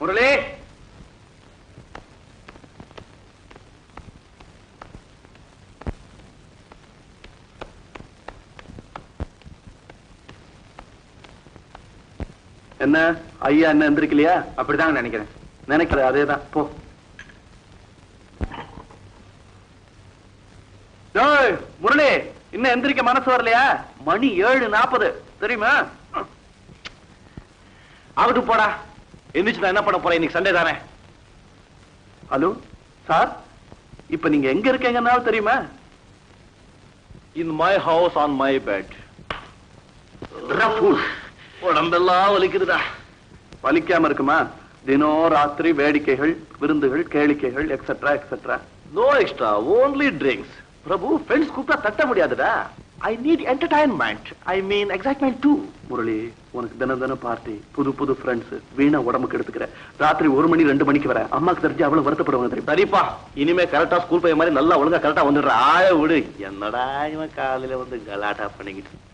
முரளி. என்ன? ஐயா என்ன எந்திரிக்கலையா? அப்படிதாங்க நினைக்கிறேன். நினைக்கிற அதேதான். போ. முரளி இன்னும் எந்திரிக்க மனசு வரலையா? மணி ஏழு நாற்பது தெரியுமா? ஆகட்டும் போடா. எந்திரிச்சு நான் என்ன பண்ண போறேன்? இன்னைக்கு சண்டே தானே. ஹலோ சார் இப்ப நீங்க எங்க இருக்கீங்கன்னாலும் தெரியுமா? In my house on my bed உடம்பெல்லாம் வலிக்குதுடா. வலிக்காம இருக்குமா? தினம் ராத்திரி வேடிக்கைகள் விருந்துகள் கேளிக்கைகள் etcetera etcetera no extra only drinks Prabhu friends கூப்பிட்டா தட்ட முடியாதுடா. I need entertainment I mean excitement too Murali உனக்கு தினம் தினம் பார்ட்டி புது புது ஃப்ரெண்ட்ஸ் வீணா உடம்புக்கு எடுத்துக்கிற. ராத்திரி ஒரு மணி ரெண்டு மணிக்கு வர. அம்மாக்கு தெரிஞ்சு அவ்வளவு வருத்தப்படுவாங்க தெரியும்? சரிப்பா. இனிமே கரெக்டா ஸ்கூல் போய் மாதிரி நல்லா ஒழுங்கா கரெக்டா வந்துடுற. ஆய விடு. என்னடா இவன் காலையில வந்து கலாட்டா பண்ணிக்கிட்டு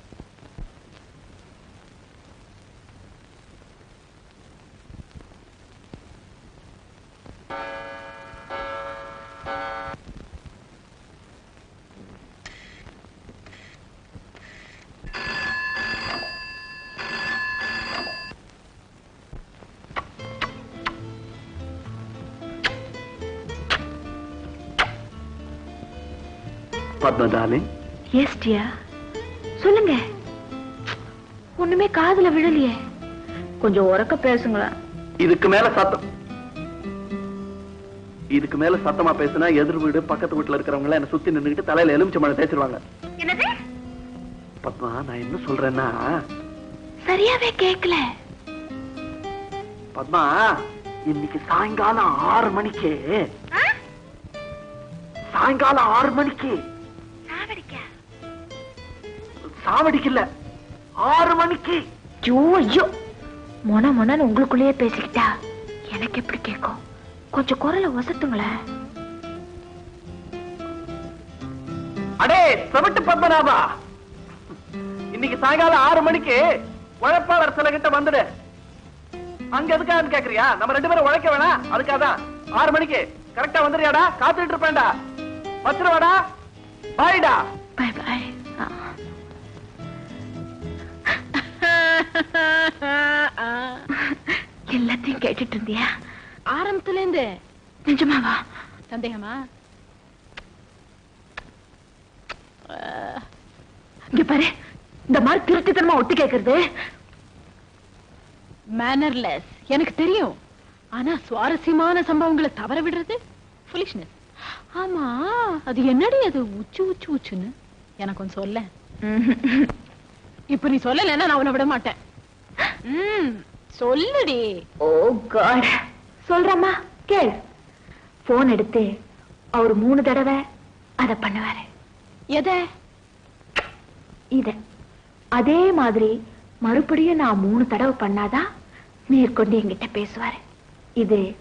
பத்மதானே எஸ் டியா சொல்லுங்க. ஒண்ணுமே காதுல விழலையே. கொஞ்சம் உறக்க பேசுங்களேன். இதுக்கு மேல சத்தம். இதுக்கு மேல சத்தமா பேசினா எதிர் வீடு பக்கத்து வீட்டுல இருக்கிறவங்க எல்லாம் என்ன சுத்தி நின்னுக்கிட்டு தலையில எலுமிச்சை மழை தேய்ச்சிருவாங்க. என்னது? பத்மா நான் என்ன சொல்றேன்னா? சரியாவே கேக்கல. பத்மா இன்னைக்கு சாயங்காலம் ஆறு மணிக்கு. சாயங்காலம் ஆறு மணிக்கு. சாவடிக்கு இல்ல ஆறு மணிக்கு. ஐயோ ஐயோ. மொன மொனன்னு உங்களுக்குள்ளேயே பேசிக்கிட்டா எனக்கு எப்படி கேட்கும்? கொஞ்சம் குரலை வசத்துங்களேன் அடே செவட்டு பத்மநாபா. இன்னைக்கு சாயங்காலம் ஆறு மணிக்கு உழைப்பாளர் சில கிட்ட வந்துடு. அங்க எதுக்கான்னு கேக்குறியா? நம்ம ரெண்டு பேரும் உழைக்க வேணாம். அதுக்காதான் ஆறு மணிக்கு. கரெக்டா வந்துடுறியாடா? காத்துட்டு இருப்பேன்டா. வச்சிருவாடா பாய்டா. எல்லாத்தையும் கேட்டுட்டு இருந்தியா? ஆரம்பத்துல இருந்து நிஜமாவா? சந்தேகமா? இங்க பாரு இந்த மாதிரி திருட்டுத்தனமா ஒட்டு கேக்குறது. மேனர்லெஸ் எனக்கு தெரியும். ஆனா சுவாரஸ்யமான சம்பவங்களை தவற விடுறது ஃபுலிஷ்னஸ் ஆமா அது என்னடி அது உச்சு உச்சு உச்சுன்னு? எனக்கு கொஞ்சம் சொல்ல இப்ப நீ சொல்லலைன்னா நான் உன்னை விட மாட்டேன். ம் சொல்லுடி. ஓ காட் சொல்றம்மா கேள். போன் எடுத்து அவர் மூணு தடவை அத பண்ணுவாரு. எதை? இத. அதே மாதிரி மறுபடியும் நான் மூணு தடவை பண்ணாதான் மேற்கொண்டு என்கிட்ட பேசுவாரு. இது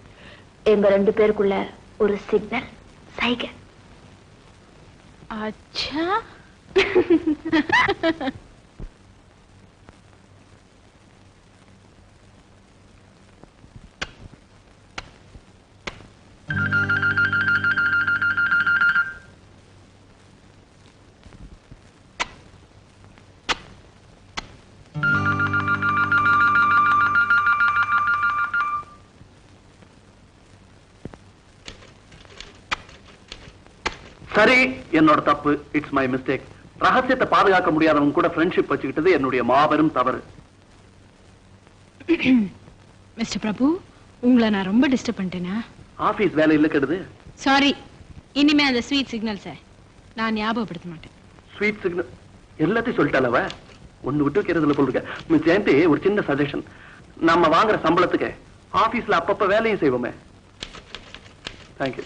எங்க ரெண்டு பேருக்குள்ள ஒரு சிக்னல் சைகை. அச்சா. சரி என்னோட தப்பு. இட்ஸ் மை மிஸ்டேக் ரகசியத்தை பாதுகாக்க முடியாதவங்க கூட ஃப்ரெண்ட்ஷிப் வச்சுக்கிட்டது என்னுடைய மாபெரும் தவறு. மிஸ்டர் பிரபு உங்களை நான் ரொம்ப டிஸ்டர்ப் பண்ணிட்டேனா? ஆபீஸ் வேலையில கெடுது. சாரி இனிமே அந்த ஸ்வீட் சிக்னல்ஸை நான் ஞாபகப்படுத்த மாட்டேன். ஸ்வீட் சிக்னல் எல்லாத்தையும் சொல்லிட்டாலவ ஒண்ணு விட்டு வைக்கிறதுல போல் இருக்க. மிஸ் ஜெயந்தி ஒரு சின்ன சஜஷன் நம்ம வாங்குற சம்பளத்துக்கு ஆபீஸ்ல அப்பப்ப வேலையும் செய்வோமே. தேங்க்யூ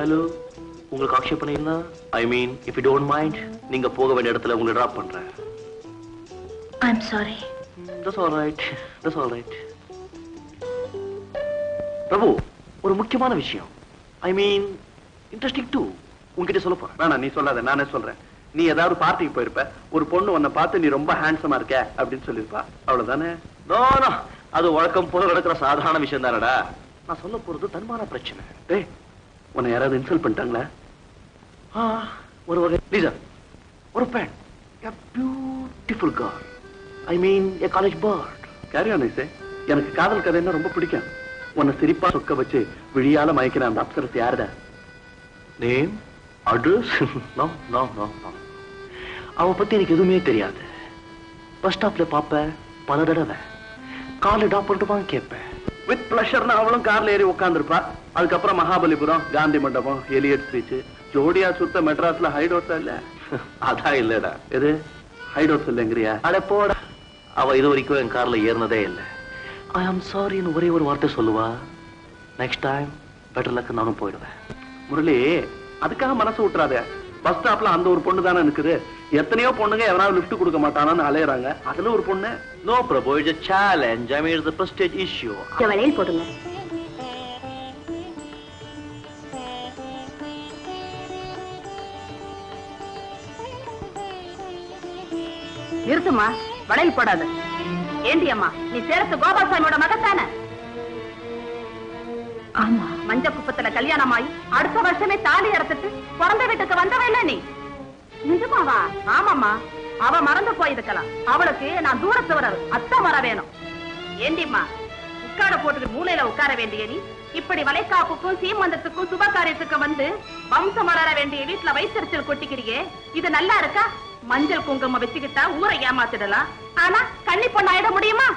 ஹலோ உங்களுக்கு ஆக்ஷேபனை என்ன I mean if you don't mind நீங்க போக வேண்டிய இடத்துல உங்களை டிராப் பண்றேன். I'm sorry that's all right that's all right Prabhu ஒரு முக்கியமான விஷயம். ஐ மீன் இன்ட்ரெஸ்டிங் டூ உன்கிட்ட சொல்ல போறேன். வேணாம் நீ சொல்லாத நானே சொல்றேன். நீ ஏதாவது பார்ட்டிக்கு போயிருப்ப ஒரு பொண்ணு உன்னை பார்த்து நீ ரொம்ப ஹேண்ட்ஸமா இருக்க அப்படின்னு சொல்லிருப்பா அவ்வளவுதானே? நோ நோ அது வழக்கம் போல நடக்கிற சாதாரண விஷயம் தானடா நான் சொல்ல போறது தன்மான பிரச்சனை. டேய் உன்னை யாராவது இன்சல்ட் பண்ணிட்டாங்களா? ஆ, ஒரு வகை. லீசா ஒரு பெண். A beautiful car I mean a college bird carry on I எனக்கு காதல் கதைன்னா ரொம்ப பிடிக்கும். உன்னை சிரிப்பா சொக்க வச்சு விழியால மயக்கிற அந்த அப்சரஸ் யாருடா? Name address no no no no அவ பத்தி எனக்கு எதுவுமே தெரியாது. பஸ் ஸ்டாப்ல பாப்ப பல தடவை. காலு டாப் பண்ணிட்டுமான்னு கேட்பேன் வித் பிளஷர்னு அவளும் கார்ல ஏறி உட்காந்துருப்பா அதுக்கப்புறம் மகாபலிபுரம் காந்தி மண்டபம் எலியட் ஸ்பீச் ஜோடியா சுத்த மெட்ராஸ்ல ஹைடோட்ஸா இல்ல? அதான் இல்லடா. எது? ஹைடோட்ஸ் இல்லைங்கிறியா அட போடா. அவ இது வரைக்கும் என் கார்ல ஏறினதே இல்லை. ஐ ஆம் சாரின்னு ஒரே ஒரு வார்த்தை சொல்லுவா. நெக்ஸ்ட் டைம் பெட்டர் லக் நானும் போயிடுவேன். முரளி அதுக்காக மனசு விட்டுறாத பஸ் ஸ்டாப்ல அந்த ஒரு பொண்ணு தானே இருக்குது எத்தனையோ பொண்ணுங்க எவனாவது லிஃப்ட் கொடுக்க மாட்டானான்னு அலையறாங்க. அதுல ஒரு பொண்ணு. No Prabhu it's challenge I mean it's prestige issue இந்த வளையல் போடுங்க நிறுத்துமா வளையல் போடாத. ஏண்டி அம்மா நீ சேரத்து கோபாலசாமியோட மகத்தான ஆமா மஞ்ச குப்பத்துல கல்யாணமாயி அடுத்த வருஷமே தாலி அறுத்துட்டு பிறந்த வீட்டுக்கு வந்தவ நீ? நிஜமாவா? ஆமாமா அவ மறந்து போயிருக்கலாம். அவளுக்கு நான் தூரத்து வர அத்தம் வர வேணும். ஏண்டிம்மா உட்கார போட்டு மூலையில உட்கார வேண்டிய நீ? இப்படி வளைக்காப்புக்கும் சீமந்தத்துக்கும் சுப காரியத்துக்கும் வந்து வம்சம் வளர வேண்டிய வீட்டுல வைத்தறிச்சல் கொட்டிக்கிறியே? இது நல்லா இருக்கா? மஞ்சள் குங்குமம் வச்சுக்கிட்டா ஊரை ஏமாத்திடலாம். ஆனா கண்ணி பொண்ணாயிட முடியுமா?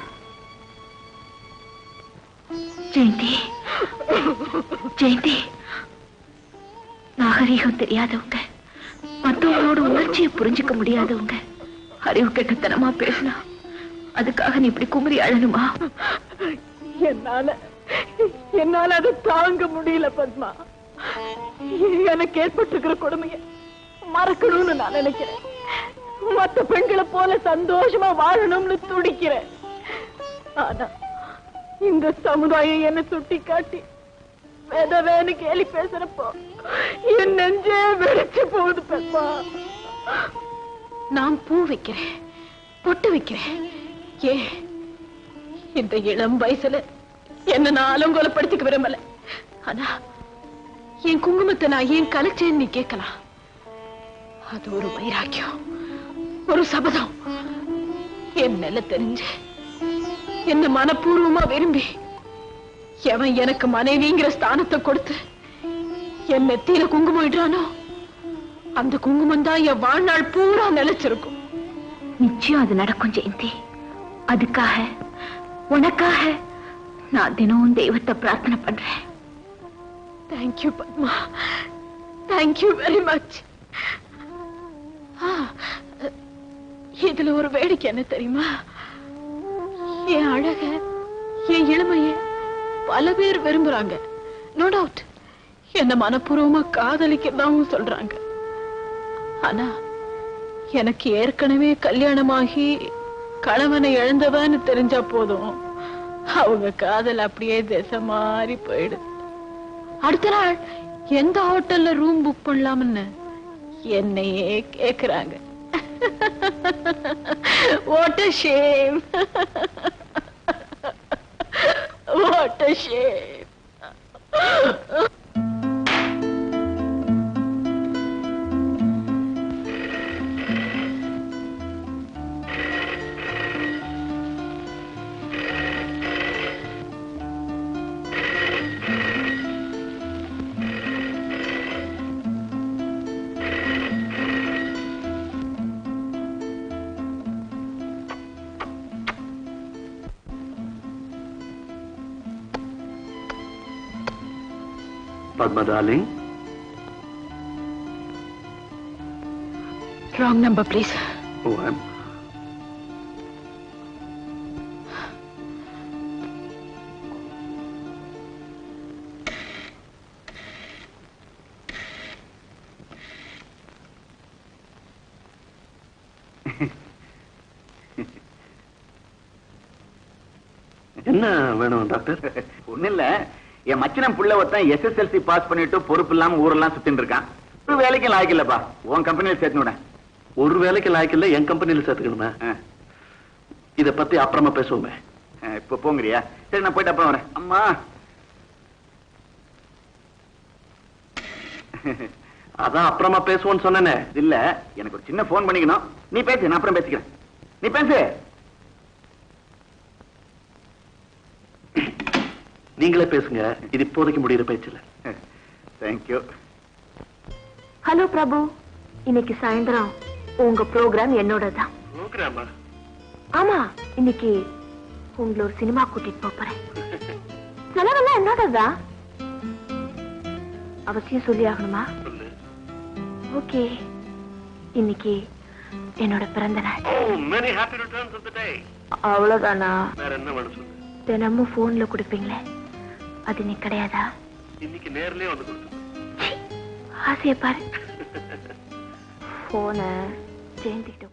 ஜெயந்தி. ஜெயந்தி. நாகரீகம் தெரியாதவங்க மத்தவங்களோட உணர்ச்சியை புரிஞ்சுக்க முடியாதவங்க அறிவு கெட்டத்தனமா பேசினா அதுக்காக நீ இப்படி குமரி அழணுமா? என்னால என்னால அதை தாங்க முடியல பத்மா. எனக்கு ஏற்பட்டிருக்கிற கொடுமைய மறக்கணும்னு நான் நினைக்கிறேன். மத்த பெண்களை போல சந்தோஷமா வாழணும்னு துடிக்கிறேன். ஆனா இந்த சமுதாயம் என்ன சுட்டி காட்டி வேத கேலி பேசுறப்போ என் நெஞ்சே வெடிச்சு போகுது பெப்பா நான் பூ வைக்கிறேன் பொட்டு வைக்கிறேன். ஏ இந்த இளம் வயசுல என்ன நான் அலங்கோலப்படுத்திக்க விரும்பல. ஆனா என் குங்குமத்தை நான் ஏன் கலைச்சேன்னு நீ கேட்கலாம். அது ஒரு வைராக்கியம் ஒரு சபதம். என் மேல தெரிஞ்சு என்ன மனப்பூர்வமா விரும்பி எவன் எனக்கு மனைவிங்கிற ஸ்தானத்தை கொடுத்து என் நெத்தியில குங்குமம் இடுறானோ அந்த குங்குமம் தான் என் வாழ்நாள் பூரா நிலைச்சிருக்கும். நிச்சயம் அது நடக்கும் ஜெயந்தி. அதுக்காக உனக்காக நான் தினமும் தெய்வத்தை பிரார்த்தனை பண்றேன். Thank you Padma. Thank you very much இதுல ஒரு வேடிக்கை என்ன தெரியுமா? என் அழக என் இளமைய பல பேர் விரும்புறாங்க. நோ டவுட் என்ன மனப்பூர்வமா காதலிக்கிறதாவும் சொல்றாங்க. ஆனா எனக்கு ஏற்கனவே கல்யாணமாகி கணவனை இழந்தவன்னு தெரிஞ்சா போதும். அவங்க காதல் அப்படியே திசை மாறி போயிடுது அடுத்த நாள் எந்த ஹோட்டல்ல ரூம் புக் பண்ணலாம்னு என்னையே கேக்குறாங்க. What a shame what a shame Padma darling. Wrong number, please. Oh, I'm... என்ன வேணும் டாக்டர் ஒன்னும் இல்லை என் மச்சினம் புள்ள ஒருத்தன் எஸ்எஸ்எல்சி பாஸ் பண்ணிட்டு பொறுப்பு இல்லாம ஊரெல்லாம் சுத்தின்னு இருக்கான். ஒரு வேலைக்கும் லாய்க்கு இல்லப்பா. உன் கம்பெனியில் சேர்த்து விட. ஒரு வேலைக்கு லாய்க்கில்ல என் கம்பெனில சேர்த்துக்கணுமே. இத பத்தி அப்புறமா பேசுவோமே. இப்ப போங்கிறியா? சரி நான் போயிட்டு அப்புறம் வரேன். அம்மா. அதான் அப்புறமா பேசுவோன்னு சொன்னேனே. இல்ல எனக்கு ஒரு சின்ன போன் பண்ணிக்கணும். நீ பேசு நான் அப்புறம் பேசிக்கிறேன். நீ பேசு. நீங்களே பேசுங்க. இது இப்போதைக்கு முடியிற பேச்சில்ல. தேங்க்யூ ஹலோ பிரபு இன்னைக்கு சாயந்தரம். உங்க ப்ரோக்ராம் என்னோட தான் ஆமா இன்னைக்கு உங்களை ஒரு சினிமா கூட்டிட்டு போறேன். செலவெல்லாம் என்னோடதான் அவசியம் சொல்லி ஆகணுமா? ஓகே. இன்னைக்கு என்னோட பிறந்த நாள். டே அவ்வளவுதானா? தினமும் போன்ல கொடுப்பீங்களே. அது நீ கிடையாதா? இன்னைக்கு நேர்லயே வந்து கொடுத்து ஆசைய பாரு. போன சேர்ந்துக்கிட்ட